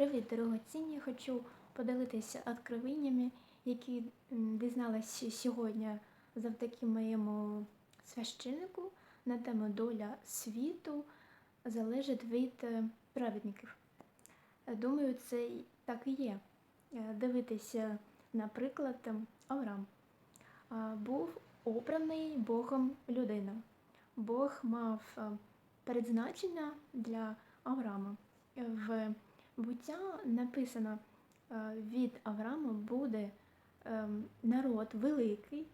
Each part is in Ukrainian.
Привіт, дорогоцінні! Хочу поділитися откровеннями, які м, дізналась сьогодні завдяки моєму священнику на тему доля світу залежить від е, праведників. Е, Думаю, це так і є. Е, Дивитися, наприклад, ем, Авраам був обраний Богом людина. Бог мав е, передзначення для Авраама. Буття написано е, від Авраама буде ем, народ великий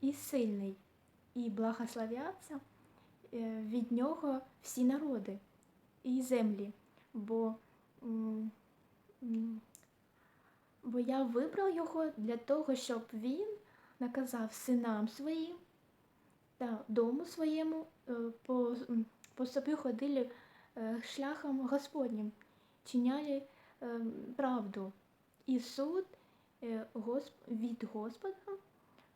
і сильний, і благословляться е, від нього всі народи і землі. Бо, бо я вибрав його для того, щоб він наказав синам своїм та дому своєму е, по, по собі ходили шляхом Господнім, чиняли е, правду. І суд е, від Господа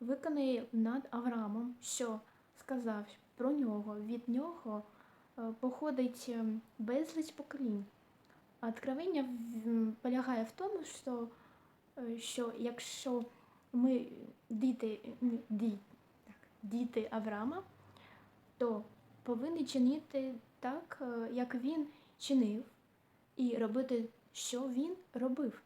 виконає над Авраамом, що сказав про нього, від нього е, походить е, безліч поколінь. А Откровення полягає в тому, що, е, що якщо ми діти, ні, ді, так, діти Авраама, то повинні чинити так, як він чинив, і робити, що він робив.